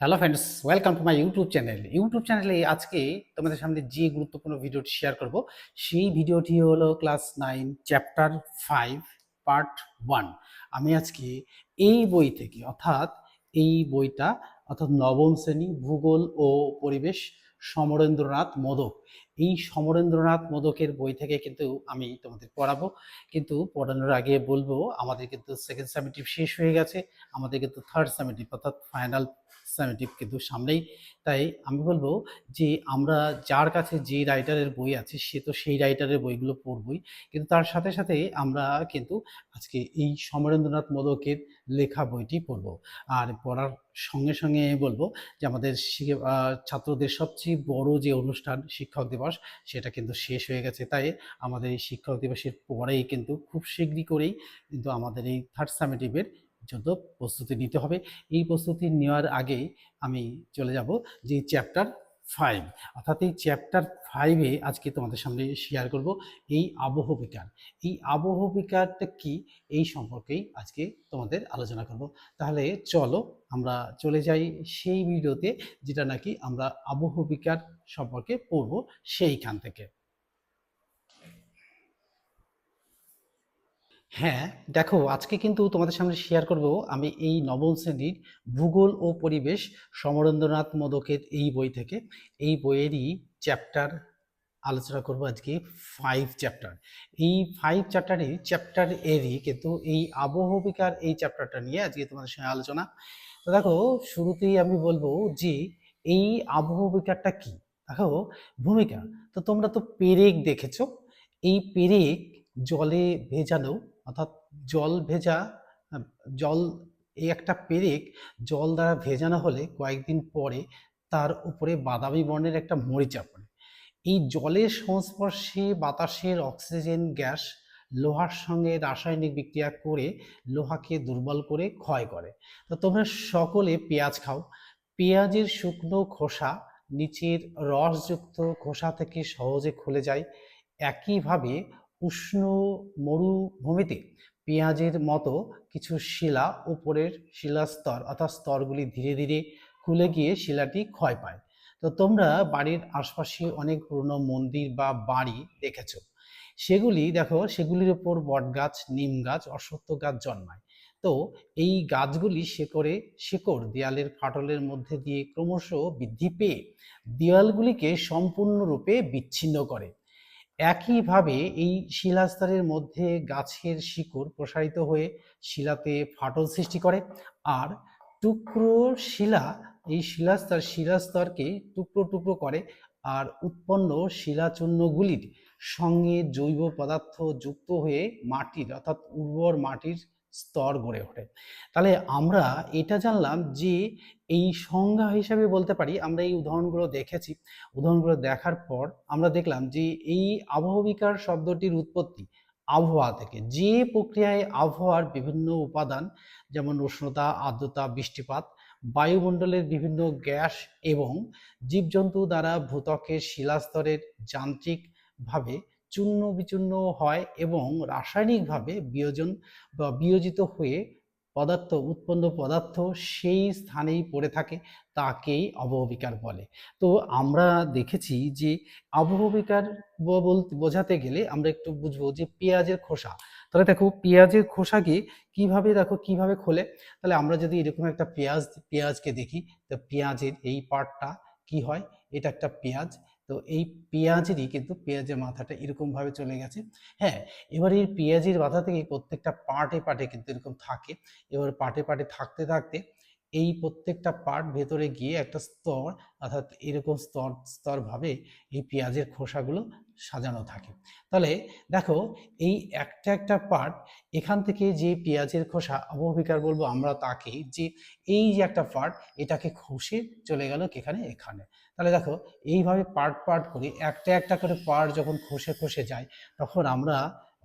Hello friends welcome to my YouTube channel YouTube চ্যানেলে আজকে তোমাদের সামনে যে গুরুত্বপূর্ণ ভিডিওটি শেয়ার করব, সেই ভিডিওটি হলো class nine chapter five part one আমি আজকে এই বই থেকে, অর্থাৎ এই বইটা, অর্থাৎ নবম শ্রেণি ভূগোল ও পরিবেশ সমরেন্দ্রনাথ মোদক এই সমরেন্দ্রনাথ মোদকের বই থেকে কিন্তু আমি তোমাদের পড়াবো। কিন্তু পড়ানোর আগে বলব, আমাদের কিন্তু সেকেন্ড সামেটিভ শেষ হয়ে গেছে। আমাদের কিন্তু থার্ড সামেটিভ অর্থাৎ ফাইনাল সামেটিভ কিন্তু সামনেই। তাই আমি বলব যে আমরা যার কাছে যে রাইটারের বই আছে, সে তো সেই রাইটারের বইগুলো পড়বই। কিন্তু তার সাথে সাথে আমরা কিন্তু আজকে এই সমরেন্দ্রনাথ মোদকের লেখা বইটি পড়ব। আর পড়ার সঙ্গে সঙ্গে বলব যে আমাদের ছাত্রদের সবচেয়ে বড় যে অনুষ্ঠান শিক্ষক দিবস, সেটা কিন্তু শেষ হয়ে গেছে। তাই আমাদের এই শিক্ষক দিবসের পরেই কিন্তু খুব শীঘ্রই করেই কিন্তু আমাদের এই থার্ড সামেটিভের জন্য প্রস্তুতি নিতে হবে। এই প্রস্তুতি নেওয়ার আগেই আমি চলে যাব যে চ্যাপ্টার ফাইভ। অর্থাৎ এই চ্যাপ্টার ফাইভে আজকে তোমাদের সামনে শেয়ার করব এই আবহ বিকার। এই আবহ বিকারটা কি? এই সম্পর্কেই আজকে তোমাদের আলোচনা করব। তাহলে চলো আমরা চলে যাই সেই ভিডিওতে যেটা নাকি আমরা আবহ বিকার সম্পর্কে পড়ব সেইখান থেকে। হ্যাঁ দেখো আজকে কিন্তু তোমাদের সামনে শেয়ার করব আমি এই নবম শ্রেণির ভূগোল ও পরিবেশ সমরেন্দ্রনাথ মোদকের এই বই থেকে। এই বইয়েরই চ্যাপ্টার আলোচনা করব আজকে ফাইভ চ্যাপ্টার এই ফাইভ চ্যাপ্টারই চ্যাপ্টার এরই কিন্তু এই আবহবিকার এই চ্যাপ্টারটা নিয়ে আজকে তোমাদের সঙ্গে আলোচনা। তো দেখো, শুরুতেই আমি বলব যে এই আবহবিকারটা কি? দেখো, ভূমিকা। তো তোমরা তো পেরেক দেখেছ। এই পেরেক জলে ভেজানো অর্থাৎ জল ভেজা জল এই একটা পেরেক, জল দ্বারা ভেজানো হলে কয়েকদিন পরে তার উপরে বাদামি বর্ণের একটা মরিচা পড়ে এই জলের সংস্পর্শে বাতাসের অক্সিজেন, গ্যাস লোহার সঙ্গে রাসায়নিক বিক্রিয়া করে লোহাকে দুর্বল করে ক্ষয় করে। তো তোমরা সকলে পেঁয়াজ খাও। পেঁয়াজের শুকনো খোসা, নিচের রসযুক্ত খোসা থেকে সহজে খুলে যায়। একইভাবে উষ্ণ মরুভূমিতে পেঁয়াজের মতো কিছু শিলা উপরের শিলাস্তর অর্থাৎ স্তরগুলি ধীরে ধীরে খুলে গিয়ে শিলাটি ক্ষয় পায়। তো তোমরা বাড়ির আশপাশে অনেক পুরনো মন্দির বা বাড়ি দেখেছ। সেগুলি দেখো, সেগুলির ওপর বটগাছ, নিম গাছ, অশ্বত্থ গাছ জন্মায়। তো এই গাছগুলি শেকড়ে শেকড়, দেয়ালের ফাটলের মধ্যে দিয়ে ক্রমশ বৃদ্ধি পেয়ে দেয়ালগুলিকে সম্পূর্ণরূপে বিচ্ছিন্ন করে। একইভাবে এই শিলাস্তরের মধ্যে গাছের শিকড় প্রসারিত হয়ে শিলাতে ফাটল সৃষ্টি করে আর টুকরো শিলা, এই শিলাস্তর শিলাস্তরকে টুকরো টুকরো করে আর উৎপন্ন শিলাচূর্ণগুলির সঙ্গে জৈব পদার্থ যুক্ত হয়ে মাটির, অর্থাৎ উর্বর মাটির স্তর গড়ে ওঠে। তাহলে আমরা এটা জানলাম যে এই সংজ্ঞা হিসাবে বলতে পারি, আমরা এই উদাহরণগুলো দেখেছি। উদাহরণগুলো দেখার পর আমরা দেখলাম যে এই আবহবিকার শব্দটির উৎপত্তি আবহাওয়া থেকে, যে প্রক্রিয়ায় আবহাওয়ার বিভিন্ন উপাদান যেমন উষ্ণতা, আর্দ্রতা, বৃষ্টিপাত, বায়ুমণ্ডলের বিভিন্ন গ্যাস এবং জীবজন্তু দ্বারা ভূত্বকের শিলাস্তরের যান্ত্রিকভাবে চূর্ণ বিচূর্ণ হয় এবং রাসায়নিকভাবে বিয়োজন বা বিয়োজিত হয়ে পদার্থ, উৎপন্ন পদার্থ সেই স্থানেই পড়ে থাকে, তাকেই অবহবিকার বলে। তো আমরা দেখেছি যে আবহবিকার ব- বলতে বোঝাতে গেলে আমরা একটু বুঝব যে পেঁয়াজের খোসা। তাহলে দেখো পেঁয়াজের খোসাকে কীভাবে দেখো কীভাবে খোলে? তাহলে আমরা যদি এরকম একটা পেঁয়াজ, পেঁয়াজকে দেখি, তো পেঁয়াজের এই পার্টটা কি হয়? এটা একটা পেঁয়াজ তো এই পেঁয়াজেরই কিন্তু পেঁয়াজের মাথাটা এরকমভাবে চলে গেছে। হ্যাঁ এবার এই পেঁয়াজের মাথা থেকে প্রত্যেকটা পার্টে পার্টে কিন্তু এরকম থাকে। এবার পার্টে পার্টে থাকতে থাকতে এই প্রত্যেকটা পার্ট ভেতরে গিয়ে একটা স্তর, অর্থাৎ এরকম স্তর স্তর ভাবে এই পেঁয়াজের খোসাগুলো সাজানো থাকে। তাহলে দেখো, এই একটা একটা পার্ট এখান থেকে যে পেঁয়াজের খোসা অবহিকার বলব আমরা তাকে, যে এই যে একটা পার্ট এটাকে খসে চলে গেল এখানে এখানে। তাহলে দেখো, এইভাবে পার্ট পার্ট করে, একটা একটা করে পার্ট যখন খসে খসে যায়, তখন আমরা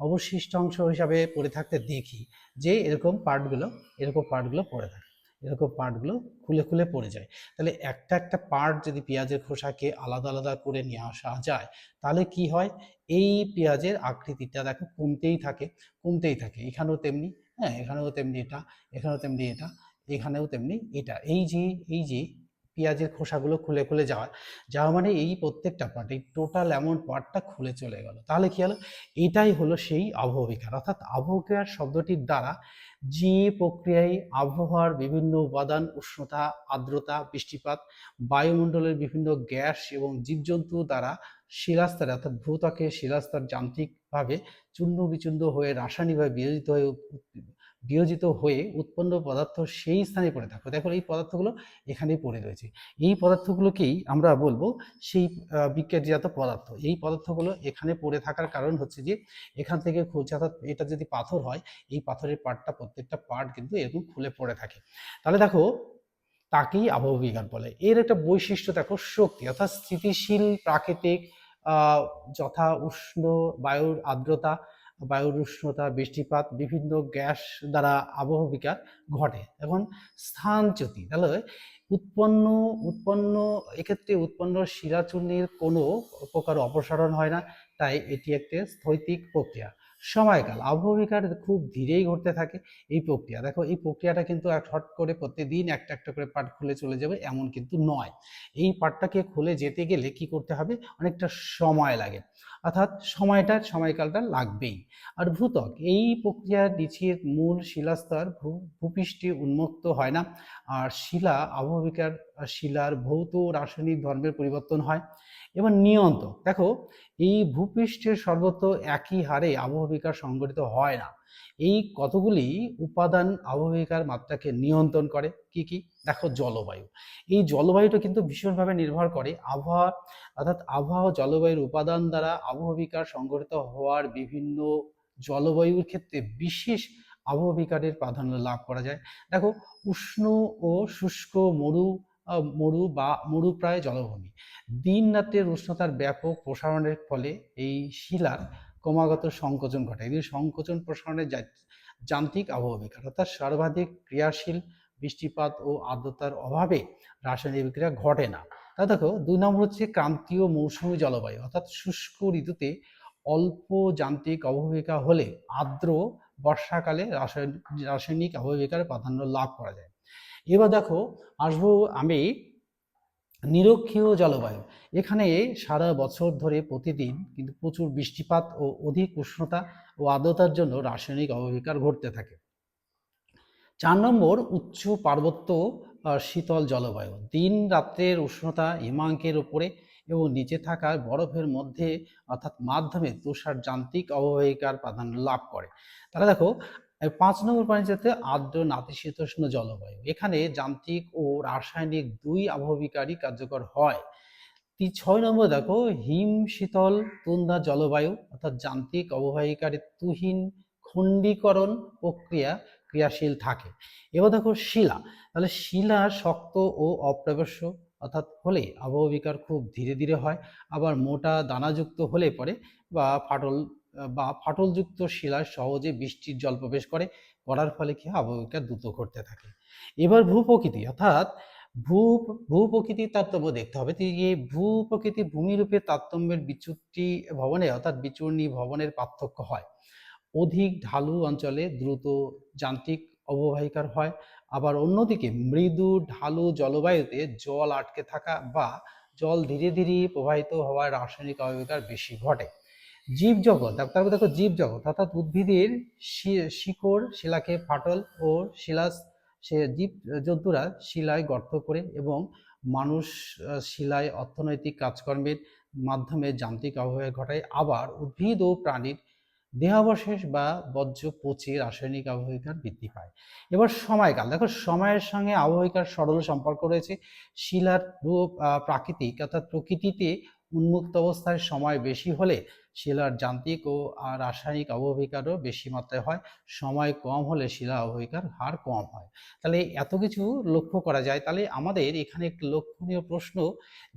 অবশিষ্ট অংশ হিসাবে পড়ে থাকতে দেখি যে এরকম পার্টগুলো এরকম পার্টগুলো পড়ে থাকে। এরকম পার্টগুলো খুলে খুলে পড়ে যায়। তাহলে একটা একটা পার্ট যদি পেঁয়াজের খোসাকে আলাদা আলাদা করে নিয়ে আসা যায়, তাহলে কি হয়? এই পেঁয়াজের আকৃতিটা দেখো কমতেই থাকে কমতেই থাকে। এখানেও তেমনি হ্যাঁ এখানেও তেমনি এটা, এখানেও তেমনি এটা, এখানেও তেমনি এটা। এই যে এই যে পেঁয়াজের খোসাগুলো খুলে খুলে যাওয়া যাওয়া মানে এই প্রত্যেকটা পার্ট এই টোটাল এমন পার্টটা খুলে চলে গেল। তাহলে কি হলো? এটাই হলো সেই আবহবিকার অর্থাৎ আবহবিকার শব্দটির দ্বারা যে প্রক্রিয়ায় আবহাওয়ার বিভিন্ন উপাদান, উষ্ণতা, আর্দ্রতা, বৃষ্টিপাত, বায়ুমণ্ডলের বিভিন্ন গ্যাস এবং জীবজন্তু দ্বারা শিলাস্তরে অর্থাৎ ভূত্বকে শিলাস্তর যান্ত্রিকভাবে চূর্ণ বিচূর্ণ হয়ে রাসায়নিকভাবে বিয়োজিত হয়ে বিয়োজিত হয়ে উৎপন্ন পদার্থ সেই স্থানে পড়ে থাকবে। দেখো এই পদার্থগুলো এখানেই পড়ে রয়েছে। এই পদার্থগুলোকেই আমরা বলব সেই বিক্রিয়াজাত পদার্থ। এই পদার্থগুলো এখানে পড়ে থাকার কারণ হচ্ছে যে, এখান থেকে খুলছে অর্থাৎ এটা যদি পাথর হয়, এই পাথরের পার্টটা প্রত্যেকটা পার্ট কিন্তু এরকম খুলে পড়ে থাকে। তাহলে দেখো, তাকেই আবহবিজ্ঞান বলে। এর একটা বৈশিষ্ট্য দেখো, শক্তি, অর্থাৎ স্থিতিশীল প্রাকৃতিক যথা উষ্ণ বায়ুর আর্দ্রতা বায়ুর উষ্ণতা, বৃষ্টিপাত, বিভিন্ন গ্যাস দ্বারা আবহবিকার ঘটে। এখন স্থানচ্যুতি তাহলে উৎপন্ন উৎপন্ন, এক্ষেত্রে উৎপন্ন শিরাচূর্ণের কোনো প্রকার অপসারণ হয় না, তাই এটি একটি স্থৈতিক প্রক্রিয়া। সময়কাল। আবহবিকার খুব ধীরেই ঘটতে থাকে এই প্রক্রিয়া। দেখো, এই প্রক্রিয়াটা কিন্তু এক হট করে প্রতিদিন একটা একটা করে পার্ট খুলে চলে যাবে, এমন কিন্তু নয়। এই পার্টটাকে খুলে যেতে গেলে কি করতে হবে? অনেকটা সময় লাগে। অর্থাৎ সময়টা, সময়কালটা লাগবেই। আর ভূতক এই প্রক্রিয়ার নিচের মূল শিলাস্তর ভূপৃষ্ঠে উন্মুক্ত হয় না। আর শিলা আবহবিকার শিলার ভৌত রাসায়নিক ধর্মের পরিবর্তন হয়। এবার নিয়ন্ত্রক, দেখো, এই ভূপৃষ্ঠের সর্বত্র একই হারে আবহবিকার সংগঠিত হয় না। এই কতগুলি উপাদান আবহবিকার মাত্রাকে নিয়ন্ত্রণ করে? কি কি? দেখো জলবায়ু। এই জলবায়ুটা কিন্তু ভীষণভাবে নির্ভর করে আবহাওয়া, অর্থাৎ আবহাওয়া জলবায়ুর উপাদান দ্বারা আবহবিকার সংগঠিত হওয়ার বিভিন্ন জলবায়ুর ক্ষেত্রে বিশেষ আবহবিকারের প্রাধান্য লাভ করা যায়। দেখো, উষ্ণ ও শুষ্ক মরু মরু বা মরুপ্রায় জলভূমি। দিন রাতের উষ্ণতার ব্যাপক প্রসারণের ফলে এই শিলার ক্রমাগত সংকোচন ঘটে। এই সংকোচন প্রসারণের যান্ত্রিক আবহবিকার অর্থাৎ সর্বাধিক ক্রিয়াশীল বৃষ্টিপাত ও আর্দ্রতার অভাবে রাসায়নিক বিক্রিয়া ঘটে না। তা দেখো, দুই নম্বর হচ্ছে ক্রান্তীয় মৌসুমী জলবায়ু, অর্থাৎ শুষ্ক ঋতুতে অল্প যান্ত্রিক অবহিকা হলে আর্দ্র বর্ষাকালে রাসায়নিক রাসায়নিক অবহিকার প্রাধান্য লাভ করা যায়। এবার দেখো, আসব আমি নিরক্ষীয় জলবায়ু। এখানে সারা বছর ধরে প্রতিদিন কিন্তু প্রচুর বৃষ্টিপাত ও অধিক উষ্ণতা ও আর্দ্রতার জন্য রাসায়নিক অবহিকার ঘটতে থাকে। চার নম্বর, উচ্চ পার্বত্য শীতল জলবায়ু। দিন রাত্রের উষ্ণতা হিমাঙ্কের উপরে এবং নিচে থাকা বরফের মধ্যে, অর্থাৎ মাধ্যমে তুষার যান্ত্রিক অববাহিকার প্রাধান্য লাভ করে। তাহলে দেখো পাঁচ নম্বর পয়েন্ট আর্দ্র নাতিশীতোষ্ণ জলবায়ু। এখানে যান্ত্রিক ও রাসায়নিক দুই আবহবিকারই কার্যকর হয়। ছয় নম্বর দেখো, হিম শীতল তুন্দা জলবায়ু, অর্থাৎ যান্ত্রিক অববাহিকারের তুহিন খণ্ডীকরণ প্রক্রিয়া ক্রিয়াশীল থাকে। এবার দেখো শিলা। তাহলে শিলা শক্ত ও অপ্রবেশ্য, অর্থাৎ হলে আবহবিকার খুব ধীরে ধীরে হয়, আবার মোটা দানাযুক্ত হলে পরে বা ফাটল, বা ফাটলযুক্ত শিলায় সহজে বৃষ্টির জল প্রবেশ করে, করার ফলে কি আবহবিকার দ্রুত ঘটতে থাকে। এবার ভূপ্রকৃতি, অর্থাৎ ভূ ভূপ্রকৃতির তারতম্য দেখতে হবে। এই ভূপ্রকৃতি ভূমিরূপে তারতম্যের বিচ্যুতি ভবনে, অর্থাৎ বিচূর্ণী ভবনের পার্থক্য হয়। অধিক ঢালু অঞ্চলে দ্রুত যান্ত্রিক অববাহিকার হয়। আবার অন্যদিকে মৃদু ঢালু জলবায়ুতে জল আটকে থাকা বা জল ধীরে ধীরে প্রবাহিত হওয়ার রাসায়নিক অববাহিকার বেশি ঘটে। জীবজগৎ তারপর দেখো জীবজগৎ অর্থাৎ উদ্ভিদের শিকড়, শিলাকে ফাটল ও শিলাস, সে জীব জন্তুরা শিলায় গর্ত করে এবং মানুষ শিলায় অর্থনৈতিক কাজকর্মের মাধ্যমে যান্ত্রিক অববাহিকা ঘটায়। আবার উদ্ভিদ ও প্রাণীর দেহাবশেষ বা বর্জ্য পচে রাসায়নিক আবহাওয়িকার বৃদ্ধি পায়। এবার সময়কাল দেখো, সময়ের সঙ্গে আবহিকার সরল সম্পর্ক রয়েছে। শিলার প্রাকৃতিক অর্থাৎ প্রকৃতিতে উন্মুক্ত অবস্থায় সময় বেশি হলে শিলার যান্ত্রিক ও রাসায়নিক অবহিকারও বেশি মাত্রায় হয়। সময় কম হলে শিলা অবহিকার হার কম হয়। তাহলে এত কিছু লক্ষ্য করা যায়। তাহলে আমাদের এখানে একটি লক্ষণীয় প্রশ্ন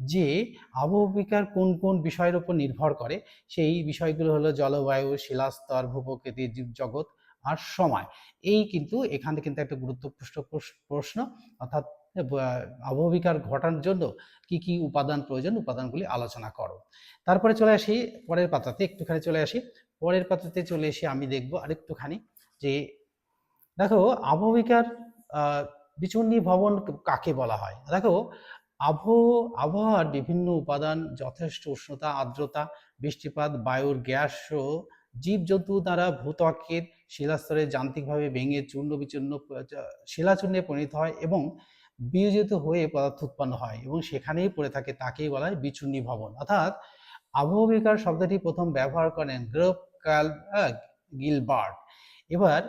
যে আবহবিকার কোন কোন বিষয়ের উপর নির্ভর করে? সেই বিষয়গুলো হলো জলবায়ু, শিলাস্তর ভূপ্রকৃতি জীবজগৎ আর সময়। এই কিন্তু এখানে কিন্তু একটা গুরুত্বপূর্ণ প্রশ্ন। অর্থাৎ আবহবিকার ঘটার জন্য কি কি উপাদান প্রয়োজন, উপাদানগুলি আলোচনা করো। তারপরে চলে আসি পরের পাতাতে, একটুখানি চলে আসি। পরের পাতাতে চলে এসে আমি দেখব আরেকটুখানি যে, দেখো আবহবিকার বিচূর্ণী ভবন কাকে বলা হয়? দেখো আবহ আবহাওয়ার বিভিন্ন উপাদান, যথেষ্ট উষ্ণতা, আর্দ্রতা, বৃষ্টিপাত, বায়ুর গ্যাস ও জীবজন্তু দ্বারা ভূত্বকের শিলাস্তরে যান্ত্রিকভাবে ভেঙে চূর্ণ বিচূর্ণ শিলাচূর্ণে পরিণত হয় এবং বিয়োজিত হয়ে পদার্থ উৎপন্ন হয় এবং সেখানেই পড়ে থাকে তাকেই বলা হয় বিচূর্ণী ভবন। অর্থাৎ আবহবিকার শব্দটি প্রথম ব্যবহার করেন গ্রোপ কাল গিলবার্ট। এবার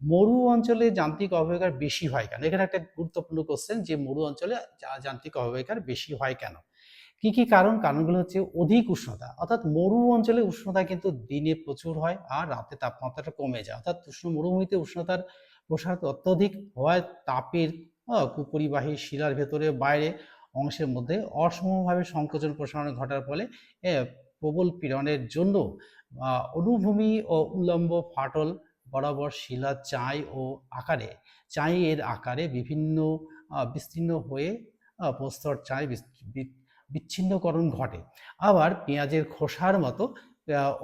মরু অঞ্চলে যান্ত্রিক অবহেকার বেশি হয় কেন? এখানে একটা গুরুত্বপূর্ণ কোশ্চেন যে মরু অঞ্চলে যান্ত্রিক অবহেকার বেশি হয় কেন? কি কি কারণ? কারণগুলো হচ্ছে অধিক উষ্ণতা। অর্থাৎ মরু অঞ্চলে উষ্ণতা কিন্তু দিনে প্রচুর হয় আর রাতে তাপমাত্রাটা কমে যায়। অর্থাৎ উষ্ণ মরুভূমিতে উষ্ণতার প্রসার অত্যধিক হওয়ায় তাপের কুপরিবাহী শিলার ভেতরে বাইরে অংশের মধ্যে অসমভাবে সংকোচন প্রসারণ ঘটার ফলে প্রবল পীড়নের জন্য অনুভূমি ও উল্লম্ব ফাটল বরাবর শিলা চাই ও আকারে, চাই এর আকারে বিভিন্ন বিস্তীর্ণ হয়ে প্রস্তর চাই বিচ্ছিন্নকরণ ঘটে। আবার পেঁয়াজের খোসার মতো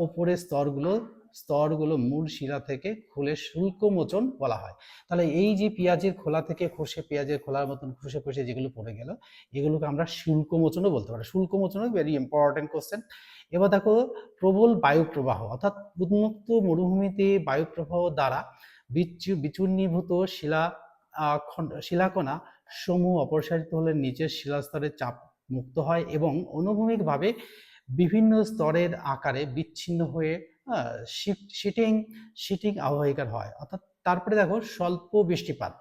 ওপরের স্তরগুলো স্তরগুলো মূল শিলা থেকে খুলে শুল্ক মোচন বলা হয়। তাহলে এই যে পেঁয়াজের খোলা থেকে খসে পেঁয়াজের খোলার মতন খসে খসে যেগুলো পড়ে গেল, এগুলোকে আমরা শুল্ক মোচনও বলতে পারি। শুল্ক মোচনও ভেরি ইম্পর্টেন্ট কোশ্চেন এবার দেখো প্রবল বায়ুপ্রবাহ, অর্থাৎ উন্মুক্ত মরুভূমিতে বায়ু প্রবাহ দ্বারা বিচ্ছু বিচূর্ণীভূত শিলা শিলাকণা সমূহ অপসারিত হলে নিচের শিলাস্তরের চাপ মুক্ত হয় এবং অনুভূমিকভাবে বিভিন্ন স্তরের আকারে বিচ্ছিন্ন হয়ে শিটিং শিটিং আবহাওয়িকার হয়। অর্থাৎ তারপরে দেখো স্বল্প বৃষ্টিপাত।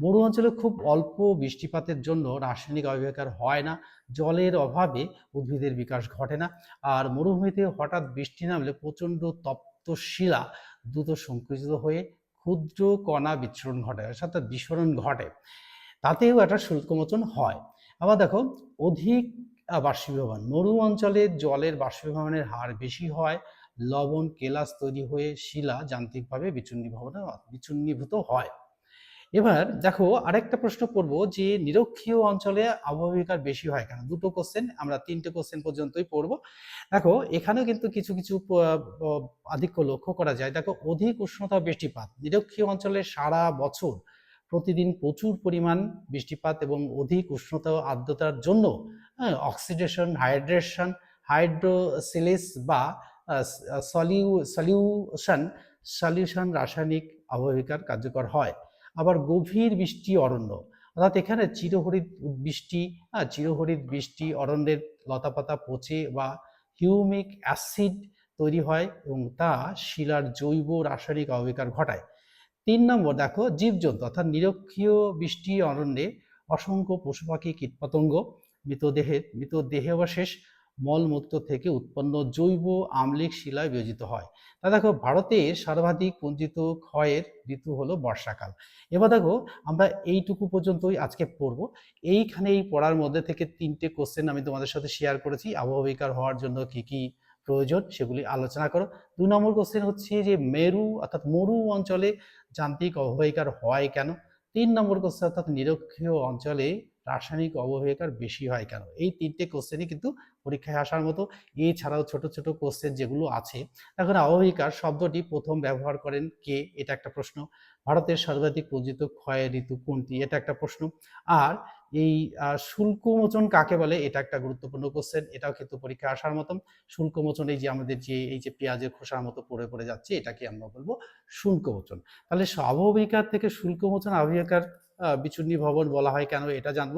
মরু অঞ্চলে খুব অল্প বৃষ্টিপাতের জন্য রাসায়নিক আবহাওয়িকার হয় না। জলের অভাবে উদ্ভিদের বিকাশ ঘটে না। আর মরুভূমিতে হঠাৎ বৃষ্টি নামলে প্রচণ্ড তপ্ত শিলা দ্রুত সংকুচিত হয়ে ক্ষুদ্র কণা বিচ্ছুরণ ঘটে, অর্থাৎ বিস্ফোরণ ঘটে। তাতেও একটা শুল্কমোচন হয়। আবার দেখো অধিক বাষ্পীভবন। মরু অঞ্চলে জলের বাষ্পীভবনের হার বেশি হয়। লবণ, কেলাস তৈরি হয়ে শিলা যান্ত্রিকভাবে বিচূর্ণীভবন বিচূর্ণীভূত হয়। এবার দেখো আরেকটা প্রশ্ন করব যে নিরক্ষীয় অঞ্চলে আবহাওয়িকার বেশি হয় কেন? দুটো কোশ্চেন আমরা তিনটে কোশ্চেন পর্যন্তই পড়ব। দেখো, এখানেও কিন্তু কিছু কিছু আধিক্য লক্ষ্য করা যায়। দেখো, অধিক উষ্ণতা বৃষ্টিপাত, নিরক্ষীয় অঞ্চলে সারা বছর প্রতিদিন প্রচুর পরিমাণ বৃষ্টিপাত এবং অধিক উষ্ণতা ও আর্দ্রতার জন্য অক্সিডেশন হাইড্রেশন হাইড্রোসিলিস বা সলিউ, সলিউশন সলিউশন রাসায়নিক আবহাওয়িকার কার্যকর হয়। আবার গভীর বৃষ্টি অরণ্য, অর্থাৎ এখানে চিরহরিত বৃষ্টি হ্যাঁ চিরহরিত বৃষ্টি অরণ্যের লতাপাতা পচে বা হিউমিক অ্যাসিড তৈরি হয় এবং তা শিলার জৈব রাসায়নিক আবহাওয়িকার ঘটায়। তিন নম্বর দেখো, জীবজন্তু, অর্থাৎ নিরক্ষীয় বৃষ্টি অরণ্যে অসংখ্য পশু পাখি কীটপতঙ্গ মৃতদেহের মৃতদেহাবশেষ মলমূত্র থেকে উৎপন্ন জৈব আম্লিক শিলায় বিয়োজিত হয়। তা দেখো ভারতে সর্বাধিক পঞ্জিত ক্ষয়ের ঋতু হলো বর্ষাকাল। এবার দেখো, আমরা এইটুকু পর্যন্তই আজকে পড়ব। এইখানে এই পড়ার মধ্যে থেকে তিনটে কোশ্চেন আমি তোমাদের সাথে শেয়ার করেছি। আবহাওয়িকার হওয়ার জন্য কি কি প্রয়োজন সেগুলি আলোচনা করো। দু নম্বর কোশ্চেন হচ্ছে যে মেরু, অর্থাৎ মরু অঞ্চলে যান্ত্রিক অববাহিকার হয় কেন? তিন নম্বর কোশ্চেন অর্থাৎ নিরক্ষীয় অঞ্চলে রাসায়নিক অবহেকার বেশি হয় কেন? এই তিনটে কোশ্চেনই কিন্তু পরীক্ষায় আসার মতো। এছাড়াও ছোট ছোট কোশ্চেন যেগুলো আছে, এখন অবহেকার শব্দটি প্রথম ব্যবহার করেন কে? এটা একটা প্রশ্ন। ভারতের সর্বাধিক পূজিত ক্ষয় ঋতু কোনটি? এটা একটা প্রশ্ন। আর এই শুল্কমোচন কাকে বলে? এটা একটা গুরুত্বপূর্ণ কোশ্চেন এটাও কিন্তু পরীক্ষায় আসার মতন। শুল্কমোচন এই যে আমাদের যে এই যে পেঁয়াজের খোসার মতো পড়ে পড়ে যাচ্ছে এটাকে আমরা বলব শুল্কমোচন। তাহলে স্বাভাবিকার থেকে শুল্কমোচন আহ, বিচূর্ণী ভবন বলা হয় কেন এটা জানব?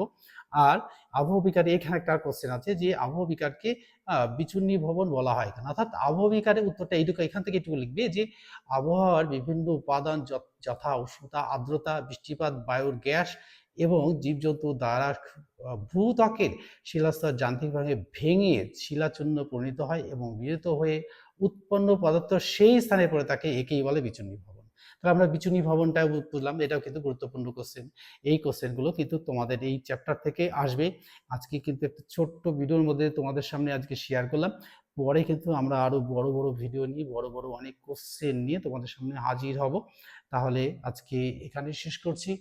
আর আবহবিকার এখানে একটা কোশ্চেন আছে যে আবহবিকারকে বিচূর্ণী ভবন বলা হয় কেন? অর্থাৎ আবহবিকারের উত্তরটা এইটুকু এখান থেকে একটু লিখবে যে আবহাওয়ার বিভিন্ন উপাদান যথা উষ্ণতা আর্দ্রতা বৃষ্টিপাত বায়ুর গ্যাস এবং জীবজন্তু দ্বারা ভূত্বকের শিলাস্তর যান্ত্রিকভাবে ভেঙে শিলাচূর্ণ পরিণত হয় এবং বিরত হয়ে উৎপন্ন পদার্থ সেই স্থানে পড়ে থাকে একেই বলে বিচূর্ণী ভবন। তাহলে আমরা বিচূর্ণী ভবনটা বুঝলাম, এটাও কিন্তু গুরুত্বপূর্ণ কোশ্চেন এই কোশ্চেনগুলো কিন্তু তোমাদের এই চ্যাপ্টার থেকে আসবে। আজকে কিন্তু একটা ছোট্ট ভিডিওর মধ্যে তোমাদের সামনে আজকে শেয়ার করলাম। পরে কিন্তু আমরা আরও বড় বড় ভিডিও নিয়ে, বড় বড় অনেক কোশ্চেন নিয়ে তোমাদের সামনে হাজির হব। তাহলে আজকে এখানে শেষ করছি।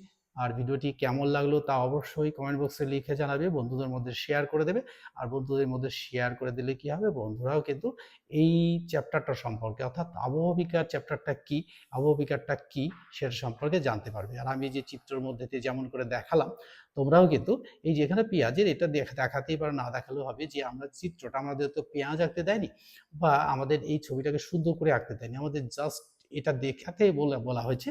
আর ভিডিওটি কেমন লাগল তা অবশ্যই কমেন্ট বক্সে লিখে জানাবে, বন্ধুদের মধ্যে শেয়ার করে দেবে আর বন্ধুদের মধ্যে শেয়ার করে দিলে কি হবে? বন্ধুরাও কিন্তু এই চ্যাপ্টারটা সম্পর্কে অর্থাৎ আবহবিকার চ্যাপ্টারটা কি আবহবিকারটা কি সেটা সম্পর্কে জানতে পারবে। আর আমি যে চিত্রের মধ্যে দিয়ে যেমন করে দেখালাম, তোমরাও কিন্তু এই যে এখানে পেঁয়াজের এটা দেখ- দেখাতেই পারো, না দেখালেও হবে যে আমরা চিত্রটা আমাদের তো পেঁয়াজ আঁকতে দেয়নি বা আমাদের এই ছবিটাকে শুদ্ধ করে আঁকতে দেয়নি। আমাদের জাস্ট এটা দেখাতে বলে, বলা হয়েছে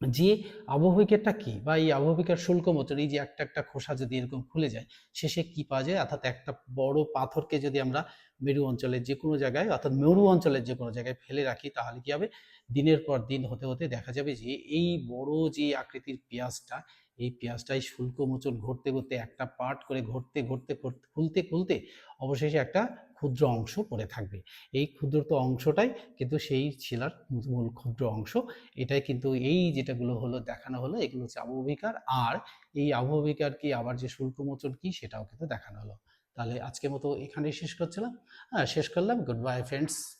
যে আবহবিকেরটা কি বা এই আবহবিকার শুল্ক মতন এই যে একটা একটা খোসা যদি এরকম খুলে যায়, শেষে কি পাওয়া যায়? অর্থাৎ একটা বড় পাথরকে যদি আমরা মেরু অঞ্চলের যে কোনো জায়গায়, অর্থাৎ মেরু অঞ্চলের যে কোনো জায়গায় ফেলে রাখি, তাহলে কি হবে? দিনের পর দিন হতে হতে দেখা যাবে যে এই বড় যে আকৃতির পেঁয়াজটা, এই পেঁয়াজটাই শুল্ক মোচন ঘুরতে ঘুরতে একটা পার্ট করে ঘুরতে ঘুরতে- খুলতে খুলতে অবশেষে একটা ক্ষুদ্র অংশ পড়ে থাকবে। এই ক্ষুদ্রত অংশটাই কিন্তু সেই শিলার মূল ক্ষুদ্র অংশ। এটাই কিন্তু এই যেটাগুলো হলো, দেখানো হলো, এগুলো হচ্ছে আবহবিকার। আর এই আবহবিকার কি, আবার যে শুল্কমোচন কি, সেটাও কিন্তু দেখানো হলো। তাহলে আজকের মতো এখানেই শেষ করছিলাম। হ্যাঁ শেষ করলাম। Good bye friends